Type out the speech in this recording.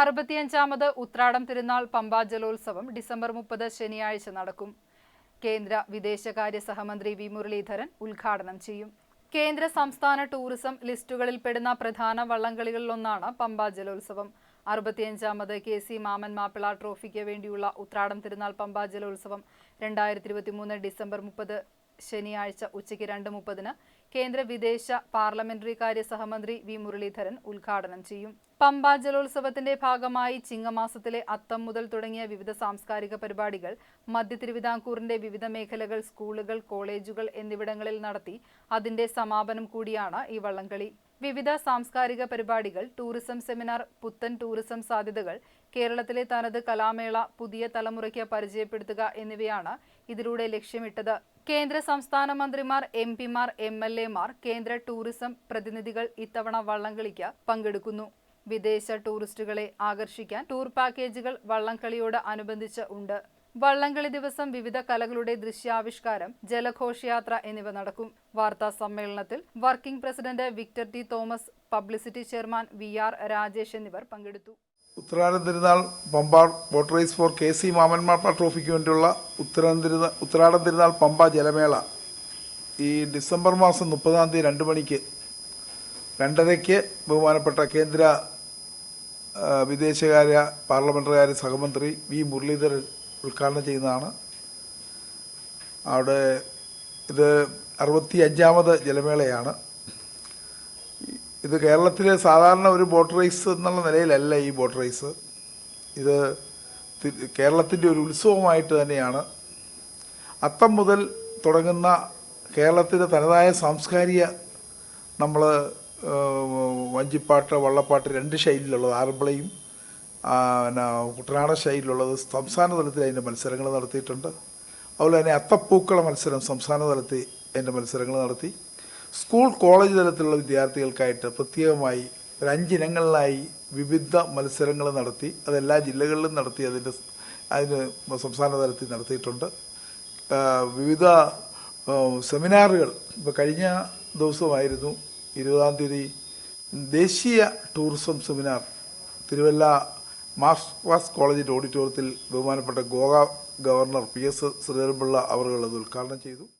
അറുപത്തിയഞ്ചാമത് ഉത്രാടം തിരുനാൾ പമ്പാ ജലോത്സവം ഡിസംബർ മുപ്പത് ശനിയാഴ്ച നടക്കും. കേന്ദ്ര വിദേശകാര്യ സഹമന്ത്രി വി മുരളീധരൻ ഉദ്ഘാടനം ചെയ്യും. കേന്ദ്ര സംസ്ഥാന ടൂറിസം ലിസ്റ്റുകളിൽ പെടുന്ന പ്രധാന വള്ളംകളികളിലൊന്നാണ് പമ്പാ ജലോത്സവം. അറുപത്തിയഞ്ചാമത് കെ സി മാമൻ മാപ്പിള ട്രോഫിക്ക് വേണ്ടിയുള്ള ഉത്രാടം തിരുനാൾ പമ്പാ ജലോത്സവം രണ്ടായിരത്തി ഇരുപത്തിമൂന്ന് ഡിസംബർ മുപ്പത് ശനിയാഴ്ച ഉച്ചയ്ക്ക് രണ്ട് മുപ്പതിന് കേന്ദ്ര വിദേശ പാർലമെന്ററി കാര്യ സഹമന്ത്രി വി മുരളീധരൻ ഉദ്ഘാടനം ചെയ്യും. പമ്പ ജലോത്സവത്തിന്റെ ഭാഗമായി ചിങ്ങമാസത്തിലെ അത്തം മുതൽ തുടങ്ങിയ വിവിധ സാംസ്കാരിക പരിപാടികൾ മധ്യ തിരുവിതാംകൂറിന്റെ വിവിധ മേഖലകൾ സ്കൂളുകൾ കോളേജുകൾ എന്നിവിടങ്ങളിൽ നടത്തി അതിന്റെ സമാപനം കൂടിയാണ് ഈ വള്ളംകളി. വിവിധ സാംസ്കാരിക പരിപാടികൾ ടൂറിസം സെമിനാർ പുത്തൻ ടൂറിസം സാധ്യതകൾ കേരളത്തിലെ തനത് കലാമേള പുതിയ തലമുറയ്ക്ക് പരിചയപ്പെടുത്തുക എന്നിവയാണ് ഇതിലൂടെ ലക്ഷ്യമിട്ടത്. കേന്ദ്ര സംസ്ഥാന മന്ത്രിമാർ എം പിമാർ എം എൽ എമാർ കേന്ദ്ര ടൂറിസം പ്രതിനിധികൾ ഇത്തവണ വള്ളംകളിക്ക് പങ്കെടുക്കുന്നു. വിദേശ ടൂറിസ്റ്റുകളെ ആകർഷിക്കാൻ ടൂർ പാക്കേജുകൾ വള്ളംകളിയോട് അനുബന്ധിച്ച് ഉണ്ട്. വള്ളംകളി ദിവസം വിവിധ കലകളുടെ ദൃശ്യാവിഷ്കാരം ജലഘോഷയാത്ര എന്നിവ നടക്കും. വാർത്താ സമ്മേളനത്തിൽ working president Victor T Thomas publicity chairman V R Rajesh എന്നിവർ പങ്കെടുത്തു. Uthradam Thirunal Pampa boat race for K C മാമൻമാർപ്പ ട്രോഫിക്ക് വേണ്ടിയുള്ള ഉത്തരാടൻ തിരുനാൾ ഉത്തരാടൻ തിരുനാൾ പമ്പ ജലമേള. ഈ ഡിസംബർ മാസം മുപ്പതാം തീയതി രണ്ട് മണിക്ക് രണ്ടരയ്ക്ക് ബഹുമാനപ്പെട്ട കേന്ദ്ര വിദേശകാര്യ പാർലമെന്ററികാര്യ സഹമന്ത്രി വി മുരളീധരൻ ഉദ്ഘാടനം ചെയ്യുന്നതാണ്. അവിടെ ഇത് അറുപത്തി അഞ്ചാമത് ജലമേളയാണ്. ഇത് കേരളത്തിലെ സാധാരണ ഒരു ബോട്ട് റേസ് എന്നുള്ള നിലയിലല്ല ഈ ബോട്ട് റേസ്. ഇത് കേരളത്തിന്റെ ഒരു ഉത്സവമായിട്ട് തന്നെയാണ്. അത്തം മുതൽ തുടങ്ങുന്ന കേരളത്തിന്റെ തനതായ സാംസ്കാരിക നമ്മൾ വഞ്ചിപ്പാട്ട് വള്ളപ്പാട്ട് രണ്ട് ശൈലിയിലുള്ളത്. ആറന്മുളയും പിന്നെ കുട്ടനാടൻ ശൈലിയിലുള്ളത്. സംസ്ഥാന തലത്തിൽ അതിന്റെ മത്സരങ്ങൾ നടത്തിയിട്ടുണ്ട്. അതുപോലെ തന്നെ അത്തപ്പൂക്കള മത്സരം സംസ്ഥാന തലത്തിൽ അതിന്റെ മത്സരങ്ങൾ നടത്തി. സ്കൂൾ കോളേജ് തലത്തിലുള്ള വിദ്യാർത്ഥികൾക്കായിട്ട് പ്രത്യേകമായി ഒരു അഞ്ചിനങ്ങളിലായി വിവിധ മത്സരങ്ങൾ നടത്തി അതെല്ലാ ജില്ലകളിലും നടത്തി അതിന്റെ അതിന് സംസ്ഥാന തലത്തിൽ നടത്തിയിട്ടുണ്ട്. വിവിധ സെമിനാറുകൾ ഇപ്പോൾ കഴിഞ്ഞ ദിവസമായിരുന്നു ഇരുപതാം തീയതി ദേശീയ ടൂറിസം സെമിനാർ തിരുവല്ല മാർക്സ് കോളേജിന്റെ ഓഡിറ്റോറിയത്തിൽ ബഹുമാനപ്പെട്ട Goa governor P S Sreedharan Pillai അവർ അത് ഉദ്ഘാടനം ചെയ്തു.